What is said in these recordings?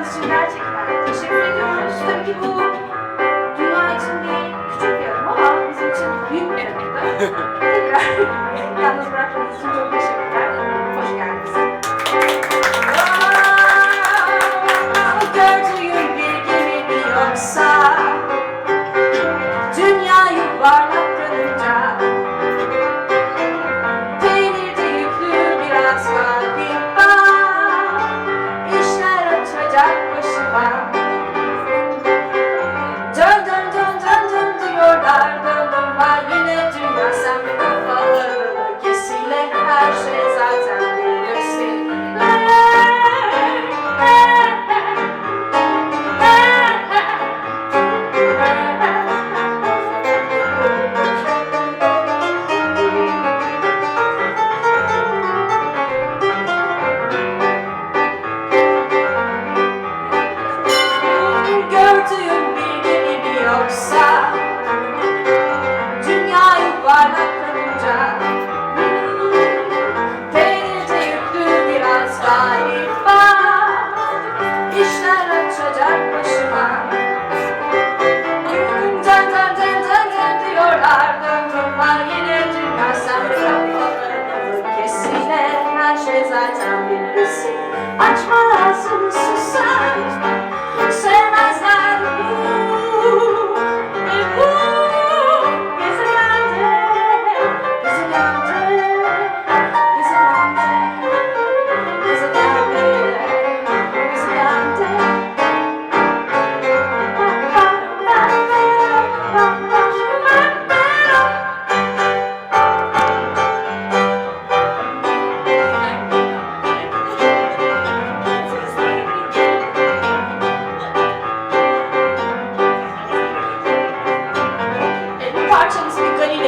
gerçekten teşekkür ediyoruz. Tabii ki bu dünya küçük bir adım ama bizim için büyük bir adımdı. Tekrar yalnız bıraktığınız için çok teşekkürler. Hoş geldiniz. Gördüğüm bir gemi yoksa Dünya yuvarlak Bye.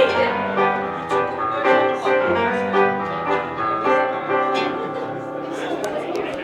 Thank you.